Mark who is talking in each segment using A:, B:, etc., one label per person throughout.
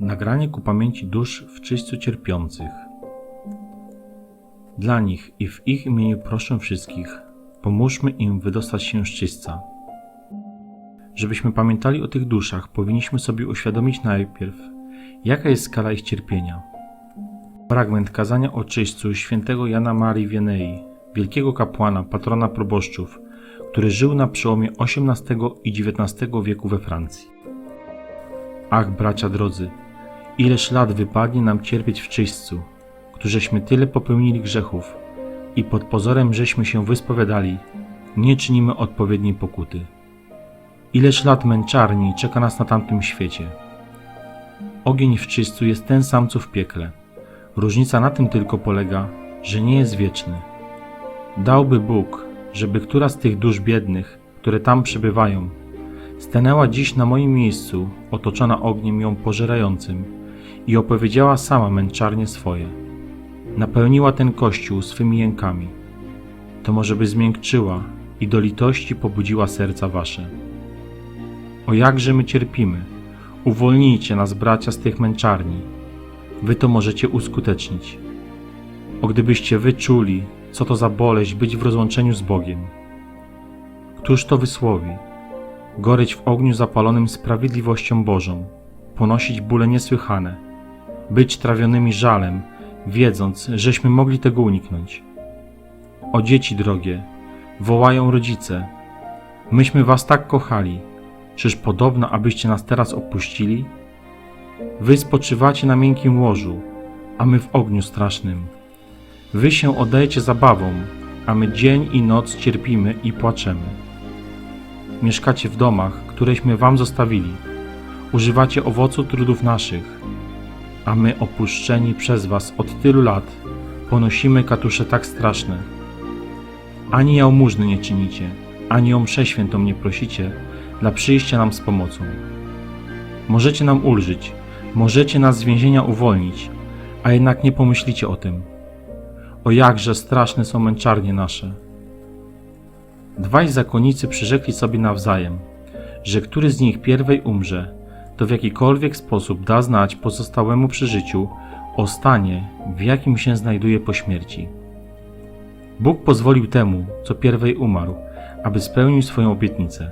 A: Nagranie ku pamięci dusz w czyśćcu cierpiących. Dla nich i w ich imieniu proszę wszystkich, pomóżmy im wydostać się z czyśćca. Żebyśmy pamiętali o tych duszach, powinniśmy sobie uświadomić najpierw, jaka jest skala ich cierpienia. Fragment kazania o czyśćcu świętego Jana Marii Wienei, wielkiego kapłana, patrona proboszczów, który żył na przełomie XVIII i XIX wieku we Francji. Ach, bracia drodzy, ileż lat wypadnie nam cierpieć w czyśćcu, którześmy tyle popełnili grzechów i pod pozorem, żeśmy się wyspowiadali, nie czynimy odpowiedniej pokuty. Ileż lat męczarni czeka nas na tamtym świecie. Ogień w czyśćcu jest ten sam, co w piekle. Różnica na tym tylko polega, że nie jest wieczny. Dałby Bóg, żeby która z tych dusz biednych, które tam przebywają, stanęła dziś na moim miejscu, otoczona ogniem ją pożerającym i opowiedziała sama męczarnie swoje. Napełniła ten kościół swymi jękami. To może by zmiękczyła i do litości pobudziła serca wasze. O jakże my cierpimy! Uwolnijcie nas, bracia, z tych męczarni. Wy to możecie uskutecznić. O gdybyście wy czuli, co to za boleść być w rozłączeniu z Bogiem. Któż to wysłowi? Goreć w ogniu zapalonym sprawiedliwością Bożą, ponosić bóle niesłychane, być trawionymi żalem, wiedząc, żeśmy mogli tego uniknąć. O dzieci drogie, wołają rodzice, myśmy was tak kochali, czyż podobno, abyście nas teraz opuścili? Wy spoczywacie na miękkim łożu, a my w ogniu strasznym. Wy się oddajecie zabawom, a my dzień i noc cierpimy i płaczemy. Mieszkacie w domach, któreśmy wam zostawili. Używacie owocu trudów naszych, a my opuszczeni przez was od tylu lat ponosimy katusze tak straszne. Ani jałmużny nie czynicie, ani o mszę świętą nie prosicie dla przyjścia nam z pomocą. Możecie nam ulżyć, możecie nas z więzienia uwolnić, a jednak nie pomyślicie o tym. O jakże straszne są męczarnie nasze. Dwaj zakonnicy przyrzekli sobie nawzajem, że który z nich pierwej umrze, to w jakikolwiek sposób da znać pozostałemu przy życiu o stanie, w jakim się znajduje po śmierci. Bóg pozwolił temu, co pierwej umarł, aby spełnił swoją obietnicę.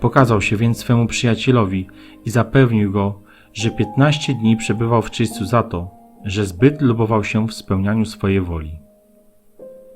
A: Pokazał się więc swemu przyjacielowi i zapewnił go, że 15 dni przebywał w czyśćcu za to, że zbyt lubował się w spełnianiu swojej woli.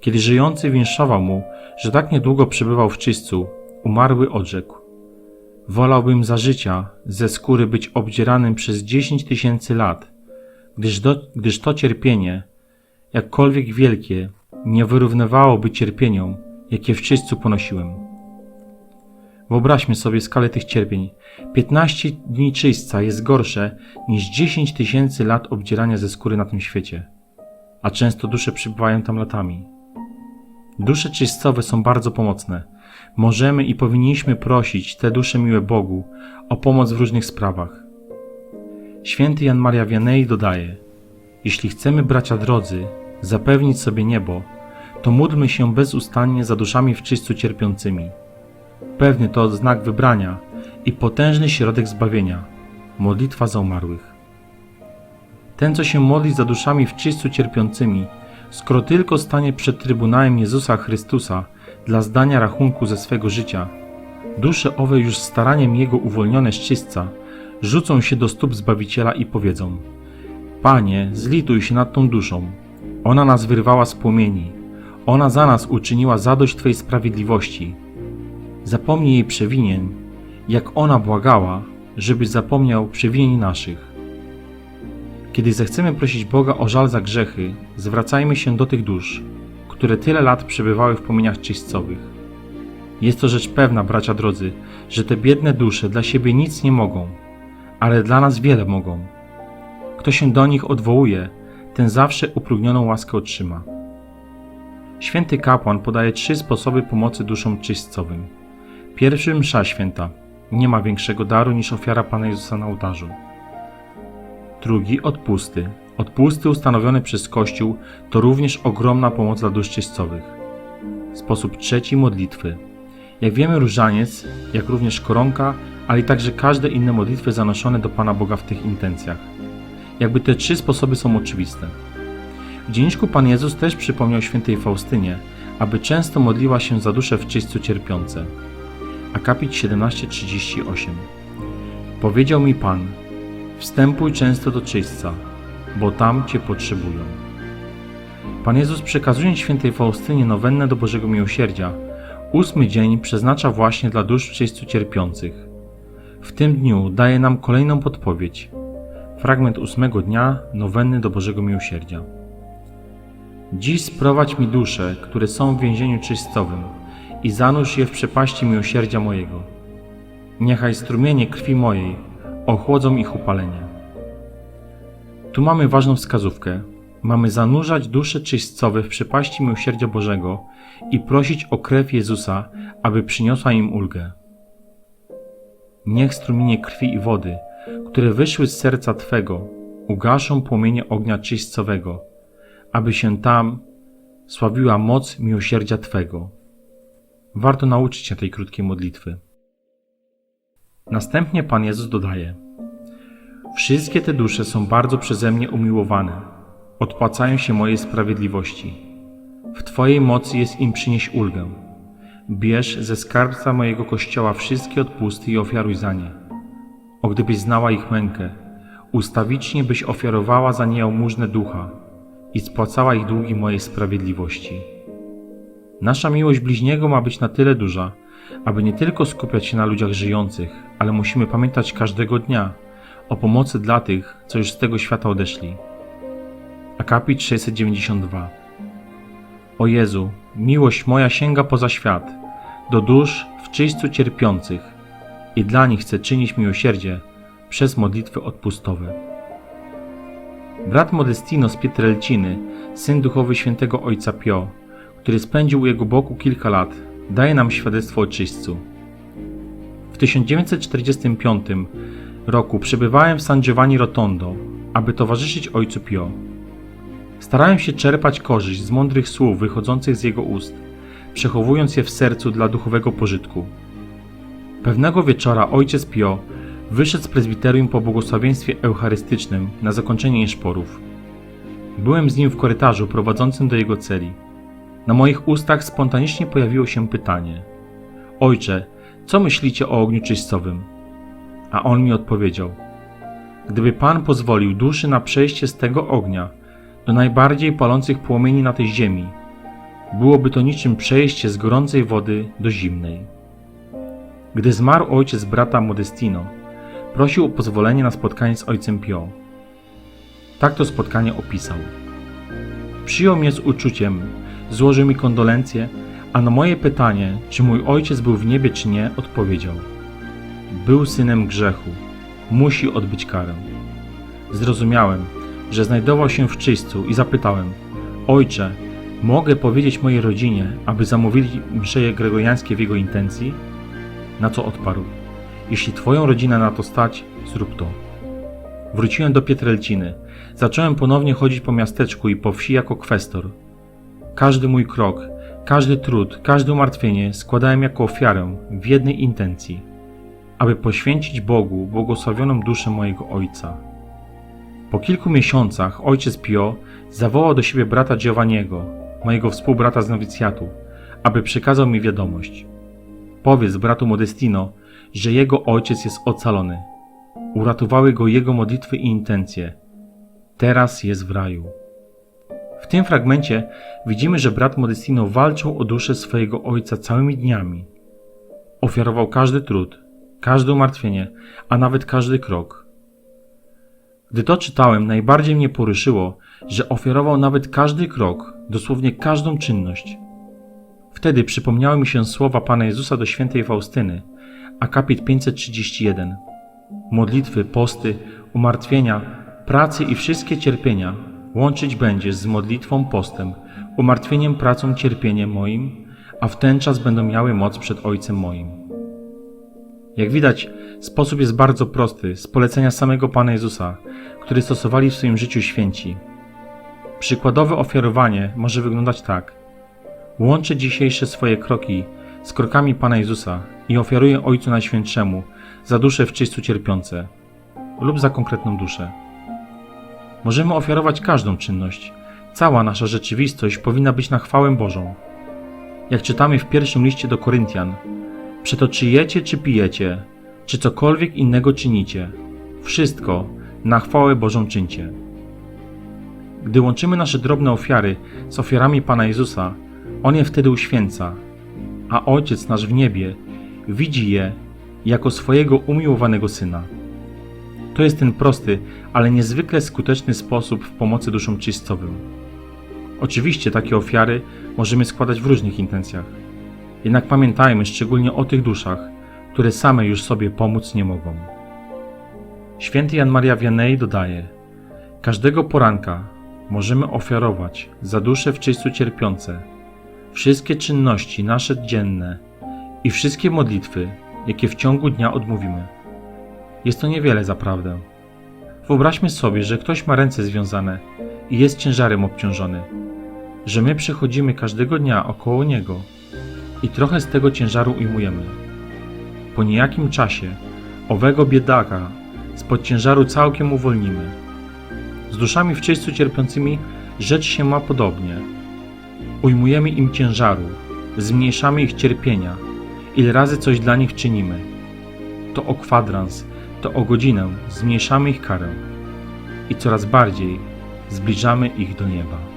A: Kiedy żyjący winszował mu, że tak niedługo przebywał w czyśćcu, umarły odrzekł: Wolałbym za życia ze skóry być obdzieranym przez 10 tysięcy lat, gdyż, do, gdyż to cierpienie, jakkolwiek wielkie, nie wyrównywałoby cierpieniom, jakie w czyśćcu ponosiłem. Wyobraźmy sobie skalę tych cierpień. 15 dni czyśćca jest gorsze niż 10 tysięcy lat obdzierania ze skóry na tym świecie, a często dusze przybywają tam latami. Dusze czyśćcowe są bardzo pomocne. Możemy i powinniśmy prosić te dusze miłe Bogu o pomoc w różnych sprawach. Święty Jan Maria Wianei dodaje: Jeśli chcemy, bracia drodzy, zapewnić sobie niebo, to módlmy się bezustannie za duszami w czyśćcu cierpiącymi. Pewny to znak wybrania i potężny środek zbawienia modlitwa za umarłych. Ten, co się modli za duszami w czyśćcu cierpiącymi, skoro tylko stanie przed Trybunałem Jezusa Chrystusa dla zdania rachunku ze swego życia, dusze owe już staraniem Jego uwolnione z czyśćca rzucą się do stóp Zbawiciela i powiedzą Panie, zlituj się nad tą duszą. Ona nas wyrwała z płomieni. Ona za nas uczyniła zadość Twojej sprawiedliwości. Zapomnij jej przewinien, jak ona błagała, żebyś zapomniał przewinień naszych. Kiedy zechcemy prosić Boga o żal za grzechy, zwracajmy się do tych dusz, które tyle lat przebywały w płomieniach czyśćcowych. Jest to rzecz pewna, bracia drodzy, że te biedne dusze dla siebie nic nie mogą, ale dla nas wiele mogą. Kto się do nich odwołuje, ten zawsze upragnioną łaskę otrzyma. Święty kapłan podaje trzy sposoby pomocy duszom czyśćcowym. Pierwszy msza święta. Nie ma większego daru niż ofiara Pana Jezusa na ołtarzu. Drugi odpusty. Odpusty ustanowione przez Kościół to również ogromna pomoc dla dusz czyśćcowych. Sposób trzeci modlitwy. Jak wiemy, różaniec, jak również koronka, ale i także każde inne modlitwy zanoszone do Pana Boga w tych intencjach. Jakby te trzy sposoby są oczywiste. W dzienniczku Pan Jezus też przypomniał świętej Faustynie, aby często modliła się za dusze w czyśćcu cierpiące. Akapit 17:38 Powiedział mi Pan, wstępuj często do czyśćca, bo tam Cię potrzebują. Pan Jezus przekazując świętej Faustynie nowennę do Bożego Miłosierdzia, ósmy dzień przeznacza właśnie dla dusz w czyśćcu cierpiących. W tym dniu daje nam kolejną podpowiedź. Fragment ósmego dnia nowenny do Bożego Miłosierdzia. Dziś sprowadź mi dusze, które są w więzieniu czyśćcowym i zanurz je w przepaści miłosierdzia mojego. Niechaj strumienie krwi mojej ochłodzą ich upalenie. Tu mamy ważną wskazówkę. Mamy zanurzać dusze czyśćcowe w przepaści miłosierdzia Bożego i prosić o krew Jezusa, aby przyniosła im ulgę. Niech strumienie krwi i wody, które wyszły z serca Twego, ugaszą płomienie ognia czyśćcowego, aby się tam sławiła moc miłosierdzia Twego. Warto nauczyć się tej krótkiej modlitwy. Następnie Pan Jezus dodaje: Wszystkie te dusze są bardzo przeze mnie umiłowane, odpłacają się mojej sprawiedliwości. W Twojej mocy jest im przynieść ulgę. Bierz ze skarbca mojego kościoła wszystkie odpusty i ofiaruj za nie. O gdybyś znała ich mękę, ustawicznie byś ofiarowała za nie jałmużnę ducha i spłacała ich długi mojej sprawiedliwości. Nasza miłość bliźniego ma być na tyle duża, aby nie tylko skupiać się na ludziach żyjących, ale musimy pamiętać każdego dnia o pomocy dla tych, co już z tego świata odeszli. Akapit 692 O Jezu, miłość moja sięga poza świat, do dusz w czyśćcu cierpiących i dla nich chcę czynić miłosierdzie przez modlitwy odpustowe. Brat Modestino z Pietrelciny, syn duchowy świętego ojca Pio, który spędził u jego boku kilka lat, daje nam świadectwo o czyśćcu. W 1945 roku przebywałem w San Giovanni Rotondo, aby towarzyszyć ojcu Pio. Starałem się czerpać korzyść z mądrych słów wychodzących z jego ust, przechowując je w sercu dla duchowego pożytku. Pewnego wieczora ojciec Pio wyszedł z prezbiterium po błogosławieństwie eucharystycznym na zakończenie jeszporów. Byłem z nim w korytarzu prowadzącym do jego celi. Na moich ustach spontanicznie pojawiło się pytanie: Ojcze, co myślicie o ogniu czyśćcowym? A on mi odpowiedział: Gdyby Pan pozwolił duszy na przejście z tego ognia do najbardziej palących płomieni na tej ziemi, byłoby to niczym przejście z gorącej wody do zimnej. Gdy zmarł ojciec brata Modestino, prosił o pozwolenie na spotkanie z ojcem Pio. Tak to spotkanie opisał. Przyjął mnie z uczuciem, złożył mi kondolencje, a na moje pytanie, czy mój ojciec był w niebie czy nie, odpowiedział: Był synem grzechu, musi odbyć karę. Zrozumiałem, że znajdował się w czyśćcu i zapytałem: Ojcze, mogę powiedzieć mojej rodzinie, aby zamówili msze gregoriańskie w jego intencji? Na co odparł: Jeśli twoją rodzinę na to stać, zrób to. Wróciłem do Pietrelciny. Zacząłem ponownie chodzić po miasteczku i po wsi jako kwestor. Każdy mój krok, każdy trud, każde umartwienie składałem jako ofiarę w jednej intencji, aby poświęcić Bogu błogosławioną duszę mojego ojca. Po kilku miesiącach ojciec Pio zawołał do siebie brata Giovanniego, mojego współbrata z nowicjatu, aby przekazał mi wiadomość. Powiedz bratu Modestino, że jego ojciec jest ocalony. Uratowały go jego modlitwy i intencje. Teraz jest w raju. W tym fragmencie widzimy, że brat Modestino walczył o duszę swojego ojca całymi dniami. Ofiarował każdy trud, każde umartwienie, a nawet każdy krok. Gdy to czytałem, najbardziej mnie poruszyło, że ofiarował nawet każdy krok, dosłownie każdą czynność. Wtedy przypomniały mi się słowa Pana Jezusa do świętej Faustyny, akapit 531. Modlitwy, posty, umartwienia, pracy i wszystkie cierpienia łączyć będziesz z modlitwą, postem, umartwieniem, pracą, cierpieniem moim, a w ten czas będą miały moc przed Ojcem moim. Jak widać, sposób jest bardzo prosty, z polecenia samego Pana Jezusa, który stosowali w swoim życiu święci. Przykładowe ofiarowanie może wyglądać tak. Łączę dzisiejsze swoje kroki z krokami Pana Jezusa i ofiaruję Ojcu Najświętszemu za dusze w czyśćcu cierpiące lub za konkretną duszę. Możemy ofiarować każdą czynność. Cała nasza rzeczywistość powinna być na chwałę Bożą. Jak czytamy w pierwszym liście do Koryntian, Przeto czy jecie, czy pijecie, czy cokolwiek innego czynicie, wszystko na chwałę Bożą czyńcie. Gdy łączymy nasze drobne ofiary z ofiarami Pana Jezusa, On je wtedy uświęca, a Ojciec nasz w niebie widzi je jako swojego umiłowanego Syna. To jest ten prosty, ale niezwykle skuteczny sposób w pomocy duszom czyścowym. Oczywiście takie ofiary możemy składać w różnych intencjach. Jednak pamiętajmy szczególnie o tych duszach, które same już sobie pomóc nie mogą. Święty Jan Maria Vianney dodaje: Każdego poranka możemy ofiarować za dusze w czyśćcu cierpiące wszystkie czynności nasze dzienne i wszystkie modlitwy, jakie w ciągu dnia odmówimy. Jest to niewiele zaprawdę. Wyobraźmy sobie, że ktoś ma ręce związane i jest ciężarem obciążony, że my przechodzimy każdego dnia około niego i trochę z tego ciężaru ujmujemy. Po niejakim czasie owego biedaka spod ciężaru całkiem uwolnimy. Z duszami w czyśćcu cierpiącymi rzecz się ma podobnie. Ujmujemy im ciężaru, zmniejszamy ich cierpienia, ile razy coś dla nich czynimy. To o kwadrans, to o godzinę zmniejszamy ich karę i coraz bardziej zbliżamy ich do nieba.